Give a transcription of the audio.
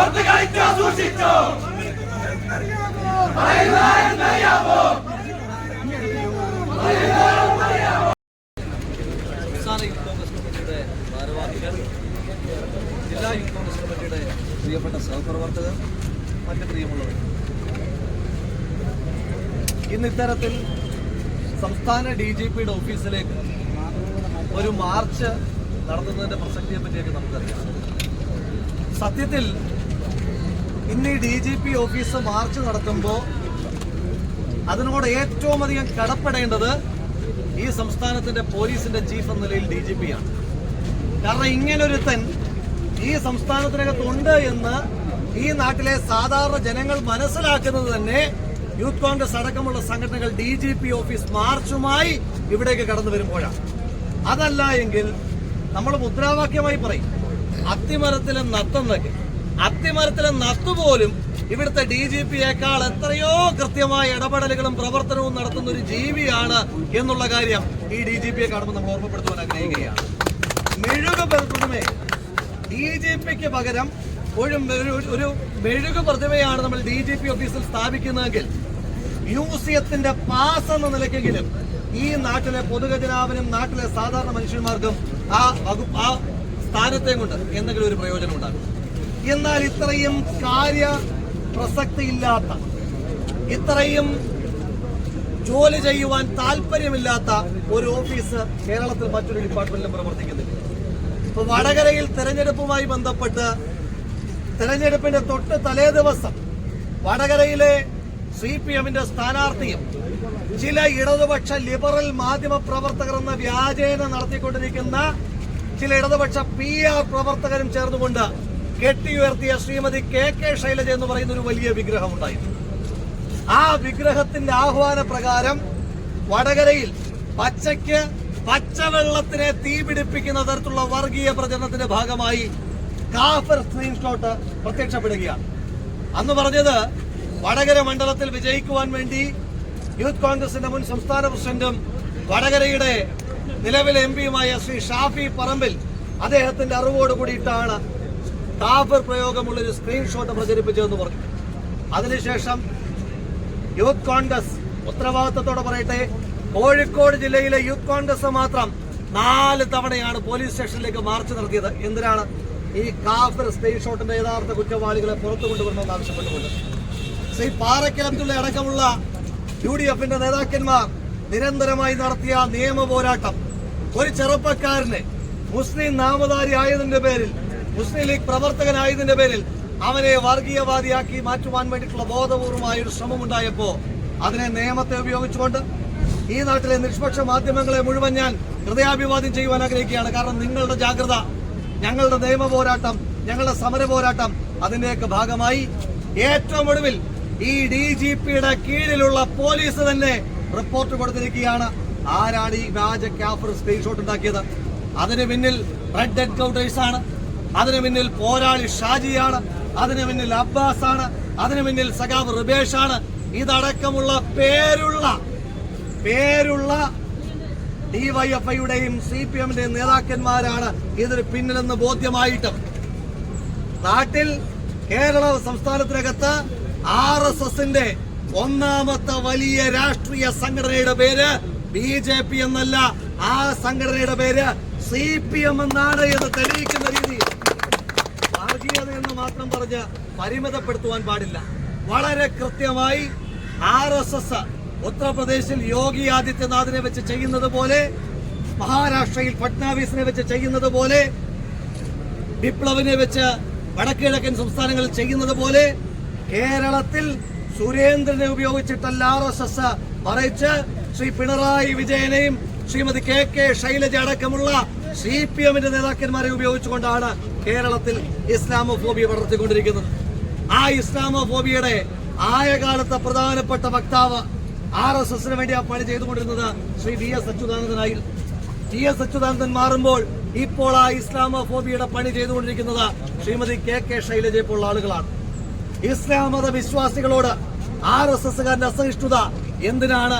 ഒത്തുകളിച്ചോ സൂക്ഷിച്ചോ. സംസ്ഥാന യൂത്ത് കോൺഗ്രസ് കമ്മിറ്റിയുടെ ഭാരവാഹികൾ ജില്ലാ യൂത്ത് കോൺഗ്രസ് കമ്മിറ്റിയുടെ പ്രിയപ്പെട്ട സഹപ്രവർത്തകർ മറ്റ് പ്രിയമുള്ളവർ. ഇന്ന് ഇത്തരത്തിൽ സംസ്ഥാന ഡി ജി പിയുടെ ഓഫീസിലേക്ക് ഒരു മാർച്ച് നടത്തുന്നതിന്റെ പ്രസക്തിയെ പറ്റിയൊക്കെ നമുക്കറിയാം. സത്യത്തിൽ ഇന്ന് ഈ D G P office march നടത്തുമ്പോൾ അതിനോട് ഏറ്റവും അധികം കടപ്പെടേണ്ടത് ഈ സംസ്ഥാനത്തിന്റെ പോലീസിന്റെ ചീഫ് എന്ന നിലയിൽ ഡി ജി പി ആണ്. കാരണം ഇങ്ങനൊരുത്തൻ ഈ സംസ്ഥാനത്തിനകത്തുണ്ട് എന്ന് ഈ നാട്ടിലെ സാധാരണ ജനങ്ങൾ മനസ്സിലാക്കുന്നത് തന്നെ യൂത്ത് കോൺഗ്രസ് അടക്കമുള്ള സംഘടനകൾ ഡി ജി പി ഓഫീസ് മാർച്ചുമായി ഇവിടേക്ക് കടന്നു വരുമ്പോഴാണ്. അതല്ല എങ്കിൽ നമ്മൾ മുദ്രാവാക്യമായി പറയും അത്തിമരത്തിലെ നത്തെന്നൊക്കെ അത്തിമരത്തിലെ നത്തുപോലും ഇവിടുത്തെ ഡി ജി പിയേക്കാൾ എത്രയോ കൃത്യമായ ഇടപെടലുകളും പ്രവർത്തനവും നടത്തുന്ന ഒരു ജീവിയാണ് എന്നുള്ള കാര്യം ഈ ഡി ജി പിയെ കാണുമ്പോൾ നമ്മൾ ഓർമ്മപ്പെടുത്തുവാൻ ആഗ്രഹിക്കുകയാണ്. മെഴുക പ്രതിമയെ ഡി ജി പിക്ക് പകരം ഒരു ഒരു- മെഴുക പ്രതിമയാണ് നമ്മൾ ഡി ജി പി ഓഫീസിൽ സ്ഥാപിക്കുന്നതെങ്കിൽ മ്യൂസിയത്തിന്റെ പാസ് എന്ന നിലയ്ക്കെങ്കിലും ഈ നാട്ടിലെ പൊതുഖജനാവിനും നാട്ടിലെ സാധാരണ മനുഷ്യന്മാർക്കും ആ വകുപ്പ് ആ സ്ഥാനത്തെ കൊണ്ട് എന്തെങ്കിലും ഒരു പ്രയോജനം ഉണ്ടാകും എന്നാൽ ഇത്രയും കാര്യ പ്രസക്തിയില്ലാത്ത ഇത്രയും ജോലി ചെയ്യുവാൻ താല്പര്യമില്ലാത്ത ഒരു ഓഫീസ് കേരളത്തിൽ മറ്റൊരു ഡിപ്പാർട്ട്മെന്റിലും പ്രവർത്തിക്കുന്നില്ല. ഇപ്പൊ വടകരയിൽ തെരഞ്ഞെടുപ്പുമായി ബന്ധപ്പെട്ട് തെരഞ്ഞെടുപ്പിന്റെ തൊട്ട് തലേ ദിവസം വടകരയിലെ സി പി എമ്മിന്റെ സ്ഥാനാർത്ഥിയും ചില ഇടതുപക്ഷ ലിബറൽ മാധ്യമ പ്രവർത്തകർ എന്ന വ്യാജേന നടത്തിക്കൊണ്ടിരിക്കുന്ന ചില ഇടതുപക്ഷ പി ആർ പ്രവർത്തകരും ചേർന്നുകൊണ്ട് കെട്ടിയുയർത്തിയ ശ്രീമതി കെ കെ ശൈലജ എന്ന് പറയുന്ന ഒരു വലിയ വിഗ്രഹം ഉണ്ടായിരുന്നു ആ വിഗ്രഹത്തിന്റെ ആഹ്വാന പ്രകാരം വടകരയിൽ പച്ചയ്ക്ക് പച്ചവെള്ളത്തിനെ തീപിടിപ്പിക്കുന്ന തരത്തിലുള്ള വർഗീയ പ്രചരണത്തിന്റെ ഭാഗമായി കാഫർ സ്ക്രീൻഷോട്ട് പ്രത്യക്ഷപ്പെടുകയാണ്. അന്ന് പറഞ്ഞത് വടകര മണ്ഡലത്തിൽ വിജയിക്കുവാൻ വേണ്ടി യൂത്ത് കോൺഗ്രസിന്റെ മുൻ സംസ്ഥാന പ്രസിഡന്റും വടകരയുടെ നിലവിലെ എം പിയുമായ ശ്രീ ഷാഫി പറമ്പിൽ അദ്ദേഹത്തിന്റെ അറിവോട് കൂടിയിട്ടാണ് കാഫർ പ്രയോഗമുള്ള ഒരു സ്ക്രീൻഷോട്ട് പ്രചരിപ്പിച്ചതെന്ന് പറഞ്ഞു. അതിനുശേഷം യൂത്ത് കോൺഗ്രസ് ഉത്തരവാദിത്തത്തോടെ പറയട്ടെ കോഴിക്കോട് ജില്ലയിലെ യൂത്ത് കോൺഗ്രസ് മാത്രം നാല് തവണയാണ് പോലീസ് സ്റ്റേഷനിലേക്ക് മാർച്ച് നടത്തിയത്. എന്തിനാണ്? ഈ കാഫർ സ്ക്രീൻഷോട്ടിന്റെ യഥാർത്ഥ കുറ്റവാളികളെ പുറത്തു കൊണ്ടുവരണമെന്ന് ആവശ്യപ്പെട്ടുകൊണ്ട്. ശ്രീ പാറയ്ക്കൽ അബ്ദുള്ള അടക്കമുള്ള യു ഡി എഫിന്റെ നേതാക്കന്മാർ നിരന്തരമായി നടത്തിയ നിയമ പോരാട്ടം. ഒരു ചെറുപ്പക്കാരനെ മുസ്ലിം നാമധാരി ആയതിന്റെ പേരിൽ മുസ്ലിം ലീഗ് പ്രവർത്തകനായതിന്റെ പേരിൽ അവനെ വർഗീയവാദിയാക്കി മാറ്റുവാൻ വേണ്ടിയിട്ടുള്ള ബോധപൂർവമായ ഒരു ശ്രമമുണ്ടായപ്പോ അതിനെ നിയമത്തെ ഉപയോഗിച്ചുകൊണ്ട് ഈ നാട്ടിലെ നിഷ്പക്ഷ മാധ്യമങ്ങളെ മുഴുവൻ ഞാൻ ഹൃദയാഭിവാദ്യം ചെയ്യുവാൻ ആഗ്രഹിക്കുകയാണ്. കാരണം നിങ്ങളുടെ ജാഗ്രത ഞങ്ങളുടെ നിയമ പോരാട്ടം ഞങ്ങളുടെ സമര പോരാട്ടം അതിന്റെയൊക്കെ ഭാഗമായി ഏറ്റവും ഒടുവിൽ ഈ ഡി ജി പിയുടെ കീഴിലുള്ള പോലീസ് തന്നെ റിപ്പോർട്ട് കൊടുത്തിരിക്കുകയാണ്. ആരാണ് ഈ വ്യാജ ക്യാഫർ സ്ക്രീൻഷോട്ട് ഉണ്ടാക്കിയത്? അതിന് പിന്നിൽ റെഡ് എൻകൗണ്ടേഴ്സ് ആണ്. അതിന് പിന്നിൽ പോരാളി ഷാജിയാണ് അതിന് പിന്നിൽ അബ്ബാസ് ആണ് അതിന് പിന്നിൽ സഖാബ് റിബേഷ് ആണ് ഇതടക്കമുള്ള പേരുള്ള പേരുള്ള ഡിവൈഎഫ്ഐയുടെയും സി പി എമ്മിന്റെയും നേതാക്കന്മാരാണ് ഇതിന് പിന്നിലെന്ന് ബോധ്യമായിട്ടും. നാട്ടിൽ കേരള സംസ്ഥാനത്തിനകത്ത് ആർ എസ് എസിന്റെ ഒന്നാമത്തെ വലിയ രാഷ്ട്രീയ സംഘടനയുടെ പേര് ബി ജെ പി എന്നല്ല ആ സംഘടനയുടെ പേര് സി പി എം എന്നാണ് എന്ന് തെളിയിക്കുന്ന രീതിയിൽ. വർഗീയത എന്ന് മാത്രം പറഞ്ഞ് പരിമിതപ്പെടുത്തുവാൻ പാടില്ല. വളരെ കൃത്യമായി ആർ എസ് എസ് ഉത്തർപ്രദേശിൽ യോഗി ആദിത്യനാഥിനെ വെച്ച് ചെയ്യുന്നത് പോലെ മഹാരാഷ്ട്രയിൽ ഫട്നാവിസിനെ വെച്ച് ചെയ്യുന്നത് പോലെ വിപ്ലവിനെ വെച്ച് വടക്കിഴക്കൻ സംസ്ഥാനങ്ങളിൽ ചെയ്യുന്നത് പോലെ കേരളത്തിൽ സുരേന്ദ്രനെ ഉപയോഗിച്ചിട്ടല്ല ആർ എസ് എസ് മറിച്ച് ശ്രീ പിണറായി വിജയനെയും ശ്രീമതി കെ കെ ശൈലജ അടക്കമുള്ള സി പി എമ്മിന്റെ നേതാക്കന്മാരെ ഉപയോഗിച്ചുകൊണ്ടാണ് കേരളത്തിൽ ഇസ്ലാമോഫോബിയ വളർത്തിക്കൊണ്ടിരിക്കുന്നത്. ആ ഇസ്ലാമോഫോബിയയുടെ ആയ കാലത്തെ പ്രധാനപ്പെട്ട വക്താവ് ആർ എസ് എസിന് വേണ്ടി ആ പണി ചെയ്തുകൊണ്ടിരുന്നത് ശ്രീ വി എസ് അച്യുതാനന്ദനായിരുന്നു ടി എസ് അച്യുതാനന്ദൻ മാറുമ്പോൾ ഇപ്പോൾ ആ ഇസ്ലാമോഫോബിയയുടെ പണി ചെയ്തുകൊണ്ടിരിക്കുന്നത് ശ്രീമതി കെ കെ ശൈലജയെ പോലുള്ള ആളുകളാണ്. ഇസ്ലാം മത വിശ്വാസികളോട് ആർ എസ് എസുകാരന്റെ അസഹിഷ്ണുത എന്തിനാണ്